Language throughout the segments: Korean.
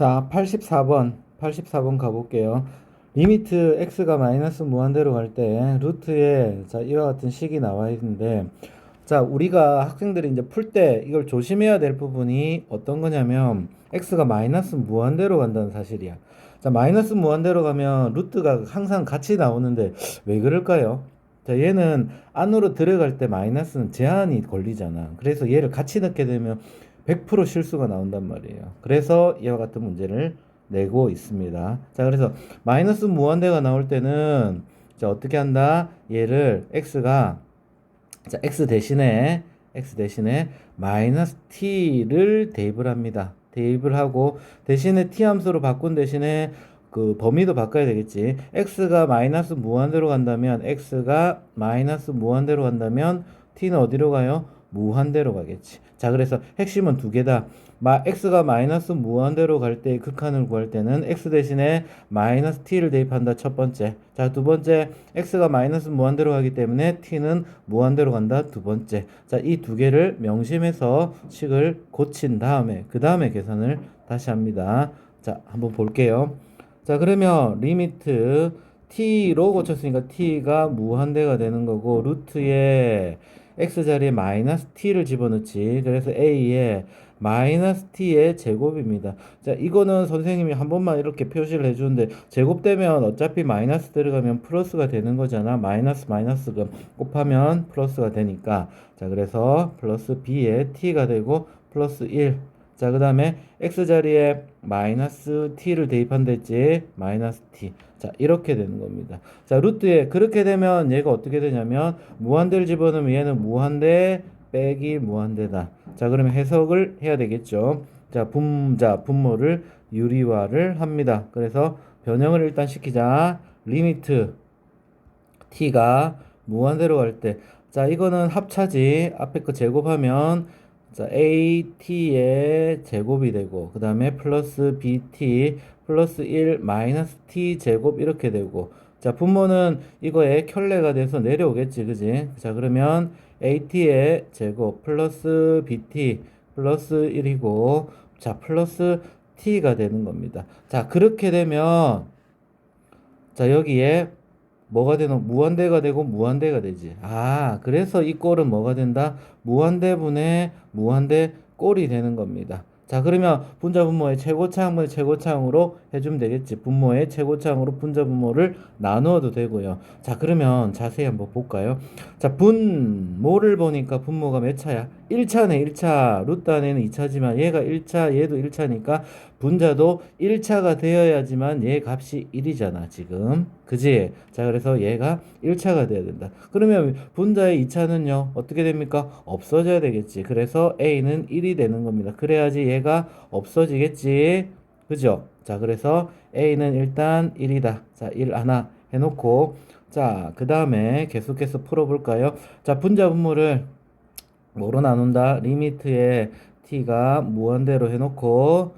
자, 84번, 84번 가볼게요. 리미트 x가 마이너스 무한대로 갈 때 루트에 자, 이와 같은 식이 나와 있는데 자, 우리가 학생들이 이제 풀 때 이걸 조심해야 될 부분이 어떤 거냐면 x가 마이너스 무한대로 간다는 사실이야. 자, 마이너스 무한대로 가면 루트가 항상 같이 나오는데 왜 그럴까요? 자, 얘는 안으로 들어갈 때 마이너스는 제한이 걸리잖아. 그래서 얘를 같이 넣게 되면 100% 실수가 나온단 말이에요. 그래서 이와 같은 문제를 내고 있습니다. 자, 그래서 마이너스 무한대가 나올 때는 자, 어떻게 한다? 얘를 x가 자, x 대신에 x 대신에 마이너스 t를 대입을 합니다. 대입을 하고 대신에 t 함수로 바꾼 대신에 그 범위도 바꿔야 되겠지. x가 마이너스 무한대로 간다면 x가 마이너스 무한대로 간다면 t는 어디로 가요? 무한대로 가겠지. 자, 그래서 핵심은 두 개다. 마, x가 마이너스 무한대로 갈때 극한을 구할 때는 x 대신에 마이너스 t를 대입한다. 첫 번째. 자, 두 번째, x가 마이너스 무한대로 가기 때문에 t는 무한대로 간다. 두 번째. 자, 이 두 개를 명심해서 식을 고친 다음에, 그 다음에 계산을 다시 합니다. 자, 한번 볼게요. 자, 그러면 리미트 t로 고쳤으니까 t가 무한대가 되는 거고, 루트에 x 자리에 마이너스 t를 집어넣지. 그래서 a에 마이너스 t의 제곱입니다. 자, 이거는 선생님이 한 번만 이렇게 표시를 해주는데 제곱되면 어차피 마이너스 들어가면 플러스가 되는 거잖아. 마이너스 마이너스가 곱하면 플러스가 되니까. 자, 그래서 플러스 b에 t가 되고 플러스 1. 자, 그 다음에 x 자리에 마이너스 t를 대입한다 했지. 마이너스 t. 자, 이렇게 되는 겁니다. 자, 루트에 그렇게 되면 얘가 어떻게 되냐면 무한대를 집어넣으면 얘는 무한대 빼기 무한대다. 자, 그러면 해석을 해야 되겠죠. 자, 분자 분모를 유리화를 합니다. 그래서 변형을 일단 시키자. 리미트 t가 무한대로 갈 때. 자, 이거는 합차지. 앞에 거 제곱하면 자, at의 제곱이 되고 그 다음에 플러스 bt 플러스 1 마이너스 t 제곱 이렇게 되고 자 분모는 이거에 켤레가 돼서 내려오겠지 그지 자 그러면 at의 제곱 플러스 bt 플러스 1이고 자 플러스 t가 되는 겁니다 자 그렇게 되면 자 여기에 뭐가 되노? 무한대가 되고 무한대가 되지. 아, 그래서 이 꼴은 뭐가 된다? 무한대분의 무한대 꼴이 되는 겁니다. 자, 그러면 분자 분모의 최고차항분의 최고차항으로 해주면 되겠지. 분모의 최고차항으로 분자 분모를 나누어도 되고요. 자, 그러면 자세히 한번 볼까요? 자, 분모를 보니까 분모가 몇 차야? 1차네, 1차. 루트 안에는 2차지만 얘가 1차, 얘도 1차니까 분자도 1차가 되어야지만 얘 값이 1이잖아, 지금. 그지? 자, 그래서 얘가 1차가 돼야 된다. 그러면 분자의 2차는요, 어떻게 됩니까? 없어져야 되겠지. 그래서 A는 1이 되는 겁니다. 그래야지 얘가 없어지겠지. 그죠? 자, 그래서 A는 일단 1이다. 자, 1 하나 해놓고, 자, 그 다음에 계속해서 풀어볼까요? 자, 분자 분모를 뭐로 나눈다? 리미트에 t가 무한대로 해놓고,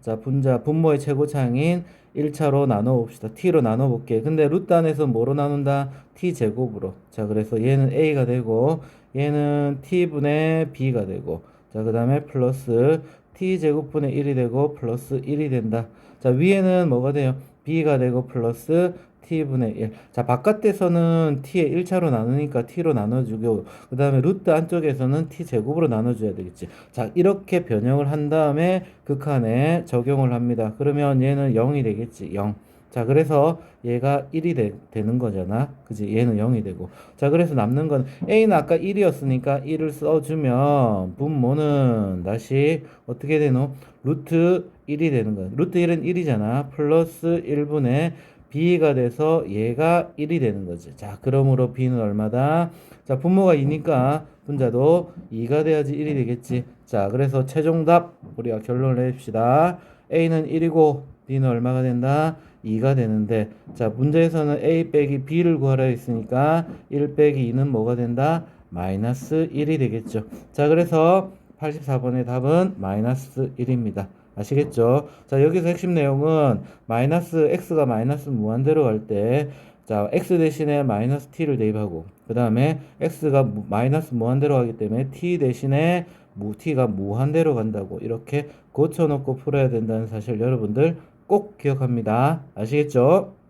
자, 분자, 분모의 최고차항인 1차로 나눠 봅시다. t로 나눠 볼게. 근데 루트 안에서 뭐로 나눈다? t 제곱으로. 자, 그래서 얘는 a가 되고 얘는 t분의 b가 되고 자, 그 다음에 플러스 t 제곱분의 1이 되고 플러스 1이 된다. 자, 위에는 뭐가 돼요? b가 되고 플러스 t분의 1. 자, 바깥에서는 t의 1차로 나누니까 t로 나눠주고, 그 다음에 루트 안쪽에서는 t 제곱으로 나눠줘야 되겠지. 자, 이렇게 변형을 한 다음에 극한에 적용을 합니다. 그러면 얘는 0이 되겠지. 0. 자, 그래서 얘가 1이 되, 는 거잖아. 그지? 얘는 0이 되고. 자, 그래서 남는 건 A는 아까 1이었으니까 1을 써주면 분모는 다시 어떻게 되노? 루트 1이 되는 거야. 루트 1은 1이잖아. 플러스 1분의 b가 돼서 얘가 1이 되는 거지. 자, 그러므로 b는 얼마다? 자, 분모가 2니까 분자도 2가 돼야지 1이 되겠지. 자, 그래서 최종답 우리가 결론을 내립시다. a는 1이고 b는 얼마가 된다? 2가 되는데 자, 문제에서는 a 빼기 b를 구하라 했으니까 1 빼기 2는 뭐가 된다? 마이너스 1이 되겠죠. 자, 그래서 84번의 답은 마이너스 1입니다. 아시겠죠? 자, 여기서 핵심 내용은 마이너스 x가 마이너스 무한대로 갈 때, 자, x 대신에 마이너스 t를 대입하고, 그 다음에 x가 무- 마이너스 무한대로 가기 때문에 t 대신에 무 t가 무한대로 간다고 이렇게 고쳐놓고 풀어야 된다는 사실 여러분들 꼭 기억합니다. 아시겠죠?